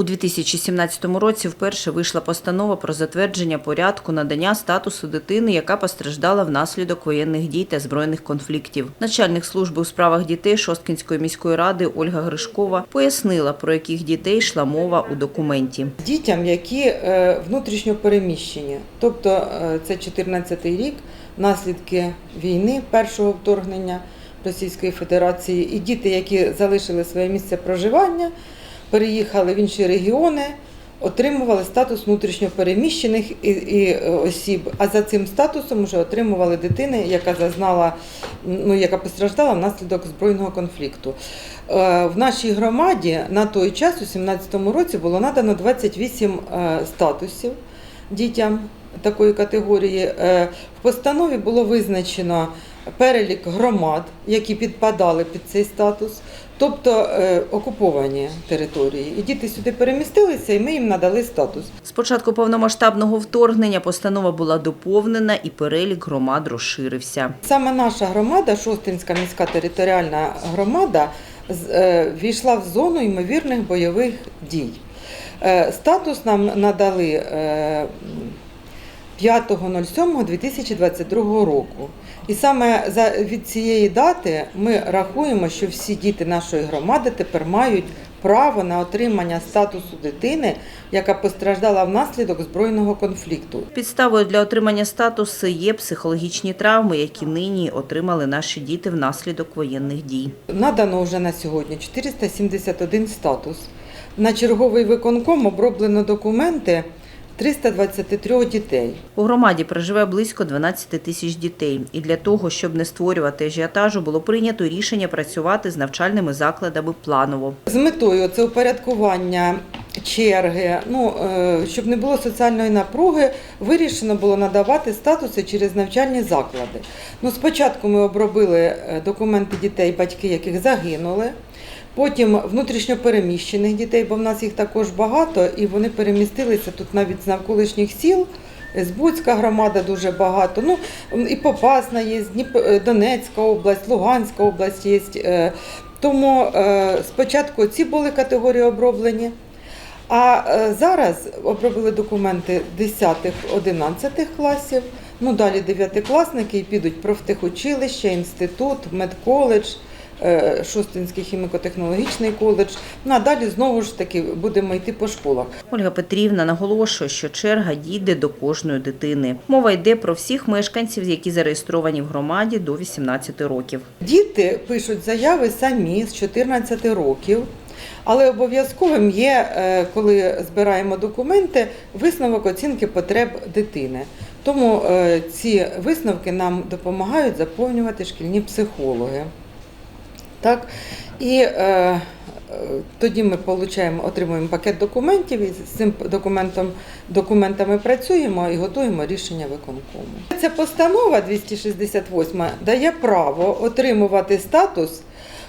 У 2017 році вперше вийшла постанова про затвердження порядку надання статусу дитини, яка постраждала внаслідок воєнних дій та збройних конфліктів. Начальник служби у справах дітей Шосткінської міської ради Ольга Гришкова пояснила, про яких дітей йшла мова у документі. дітям, які е, внутрішньо переміщені. Тобто е, це 14-й рік, наслідки війни, першого вторгнення Російської Федерації, і діти, які залишили своє місце проживання, переїхали в інші регіони. Отримували статус внутрішньопереміщених і, і е, осіб, а за цим статусом вже отримували дитини, яка зазнала, ну яка постраждала внаслідок збройного конфлікту. Е, В нашій громаді на той час, у 2017 році, було надано 28 е, статусів дітям такої категорії. В постанові було визначено перелік громад, які підпадали під цей статус, тобто е, окуповані території. І діти сюди перемістилися, і ми їм надали статус. З початку повномасштабного вторгнення постанова була доповнена і перелік громад розширився. Саме наша громада, Шостинська міська територіальна громада, е, війшла в зону ймовірних бойових дій. Е, Статус нам надали 5.07.2022 року. І саме за, від цієї дати ми рахуємо, що всі діти нашої громади тепер мають право на отримання статусу дитини, яка постраждала внаслідок збройного конфлікту. Підставою для отримання статусу є психологічні травми, які нині отримали наші діти внаслідок воєнних дій. Надано вже на сьогодні 471 статус. На черговий виконком оброблено документи 323 дітей. У громаді проживає близько 12 тисяч дітей, і для того, щоб не створювати ажіотажу, було прийнято рішення працювати з навчальними закладами планово. З метою це упорядкування черги, ну, е, щоб не було соціальної напруги, вирішено було надавати статуси через навчальні заклади. Ну, спочатку ми обробили е, документи дітей, батьки яких загинули. Потім внутрішньопереміщених дітей, бо в нас їх також багато, і вони перемістилися тут навіть з навколишніх сіл. З Буцька громада дуже багато. Ну і Попасна є, е, Донецька область, Луганська область є. Е, Тому е, спочатку ці були категорії оброблені. А зараз обробили документи 10-11 класів, ну далі 9-класники і підуть профтехучилище, інститут, медколедж, е, Шостинський хіміко-технологічний коледж. Ну а далі знову ж таки будемо йти по школах. Ольга Петрівна наголошує, що черга дійде до кожної дитини. Мова йде про всіх мешканців, які зареєстровані в громаді до 18 років. Діти пишуть заяви самі з 14 років. Але обов'язковим є, е, коли збираємо документи, висновок оцінки потреб дитини. Тому е, ці висновки нам допомагають заповнювати шкільні психологи. Так? І е, е, тоді ми получаємо, отримуємо пакет документів і з цим документом, документами працюємо і готуємо рішення виконкому. Ця постанова 268 дає право отримувати статус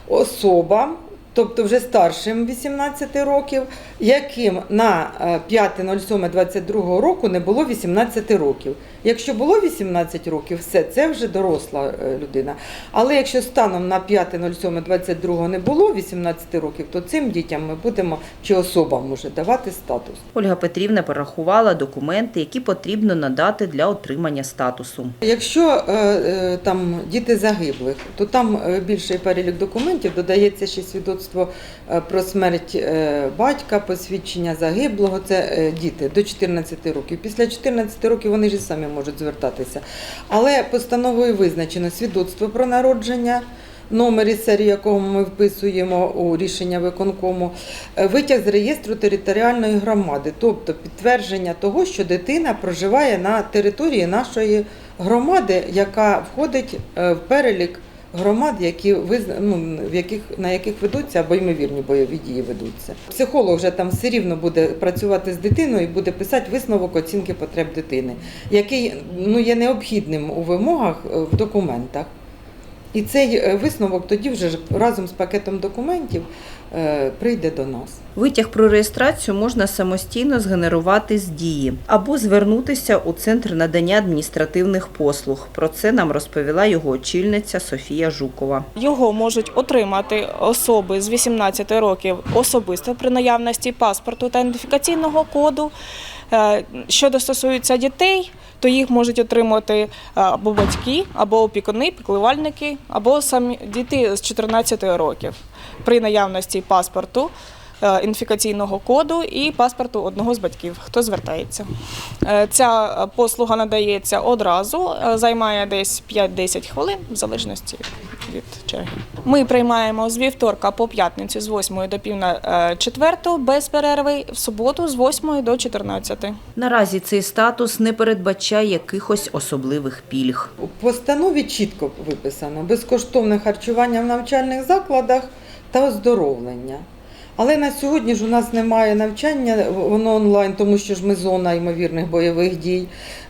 особам, тобто вже старшим 18 років, яким на е, 5.07.22 року не було 18 років. Якщо було 18 років, все, це вже доросла е, людина. Але якщо станом на 5.07.22 не було 18 років, то цим дітям ми будемо чи особам уже давати статус. Ольга Петрівна порахувала документи, які потрібно надати для отримання статусу. Якщо е, е, там діти загиблих, то там е, більший перелік документів додається ще свідоцтво е, про смерть е, батька, посвідчення загиблого. Це е, діти до 14 років. Після 14 років вони ж самі можуть звертатися. Але постановою визначено свідоцтво про народження. Номер і серію якого ми вписуємо у рішення виконкому, витяг з реєстру територіальної громади, тобто підтвердження того, що дитина проживає на території нашої громади, яка входить в перелік громад, які визна- ну, в яких на яких ведуться або ймовірні бойові дії ведуться. Психолог вже там все рівно буде працювати з дитиною і буде писати висновок оцінки потреб дитини, який ну є необхідним у вимогах е, в документах. І цей е, висновок тоді вже разом з пакетом документів прийде до нас. Витяг про реєстрацію можна самостійно згенерувати з дії або звернутися у центр надання адміністративних послуг. Про це нам розповіла його очільниця Софія Жукова. Його можуть отримати особи з 18 років особисто при наявності паспорту та ідентифікаційного коду. Е, Що стосується дітей, то їх можуть отримати е, або батьки, або опікуни, пікливальники, або самі діти з 14 років при наявності паспорту. Інфікаційного коду і паспорту одного з батьків, хто звертається. Е, Ця е, послуга надається одразу, е, займає десь 5-10 хвилин, в залежності від черги. Ми приймаємо з вівторка по п'ятницю з 8 до пів на четверту без перерви, в суботу з 8 до 14. Наразі цей статус не передбачає якихось особливих пільг. У постанові чітко виписано безкоштовне харчування в навчальних закладах та оздоровлення. Але на сьогодні ж у нас немає навчання, воно онлайн, тому що ж ми зона ймовірних бойових дій.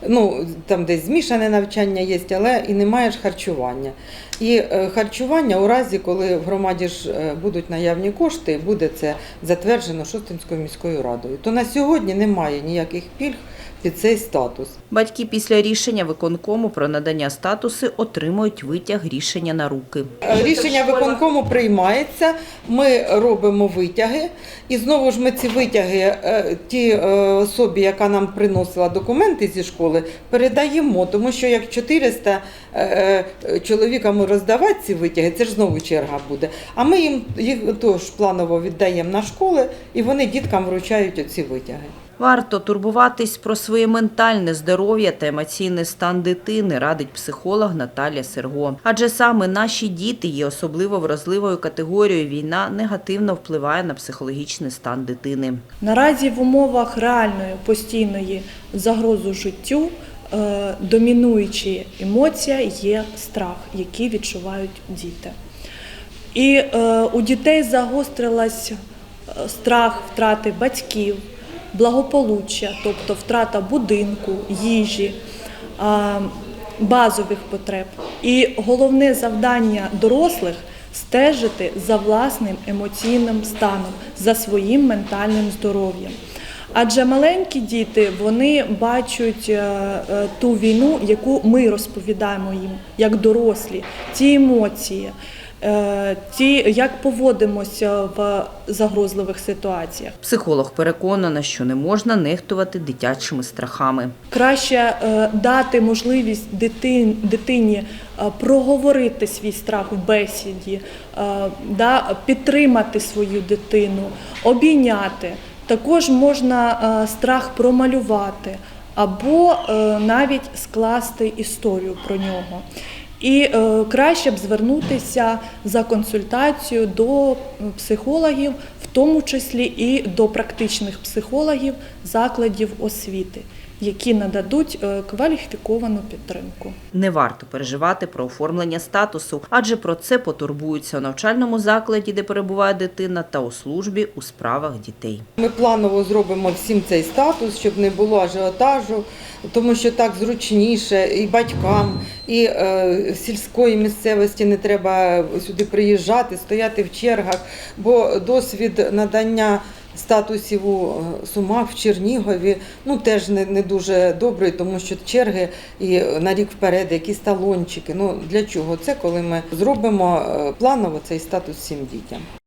Ну, там десь змішане навчання є, але і немає ж харчування. І е, харчування у разі, коли в громаді ж е, будуть наявні кошти, буде це затверджено Шостинською міською радою. То на сьогодні немає ніяких пільг під цей статус. Батьки після рішення виконкому про надання статуси отримують витяг рішення на руки. Рішення виконкому приймається. Ми робимо витяги, і знову ж ми ці витяги, е, ті е, особі, яка нам приносила документи зі школи, передаємо. Тому що як 400 е, чоловікам роздавати ці витяги, це ж знову черга буде. А ми їм їх теж планово віддаємо на школи, і вони діткам вручають оці витяги. Варто турбуватись про своє ментальне здоров'я та емоційний стан дитини, радить психолог Наталя Серго. Адже саме наші діти є особливо вразливою категорією. Війна негативно впливає на психологічний стан дитини. Наразі в умовах реальної постійної загрози життю е, домінуючі емоція є страх, який відчувають діти. І е, у дітей загострилась е, страх втрати батьків, благополуччя, тобто втрата будинку, їжі, базових потреб. І головне завдання дорослих стежити за власним емоційним станом, за своїм ментальним здоров'ям. Адже маленькі діти вони бачать е, е, ту війну, яку ми розповідаємо їм як дорослі, ті емоції, ті, як поводимося в загрозливих ситуаціях. Психолог переконана, що не можна нехтувати дитячими страхами. Краще е, дати можливість дитин, дитині е, проговорити свій страх в бесіді, е, підтримати свою дитину, обійняти. Також можна е, страх промалювати або е, навіть скласти історію про нього. І е, краще б звернутися за консультацією до психологів, в тому числі і до практичних психологів закладів освіти, які нададуть е, кваліфіковану підтримку. Не варто переживати про оформлення статусу, адже про це потурбуються у навчальному закладі, де перебуває дитина, та у службі у справах дітей. Ми планово зробимо всім цей статус, щоб не було ажіотажу, тому що так зручніше і батькам, і е, сільської місцевості не треба сюди приїжджати, стояти в чергах, бо досвід надання. Статусів у е, Сумах в Чернігові ну теж не, не дуже добрий, тому що черги і на рік вперед, якісь талончики. Ну для чого це, коли ми зробимо е, планово цей статус всім дітям?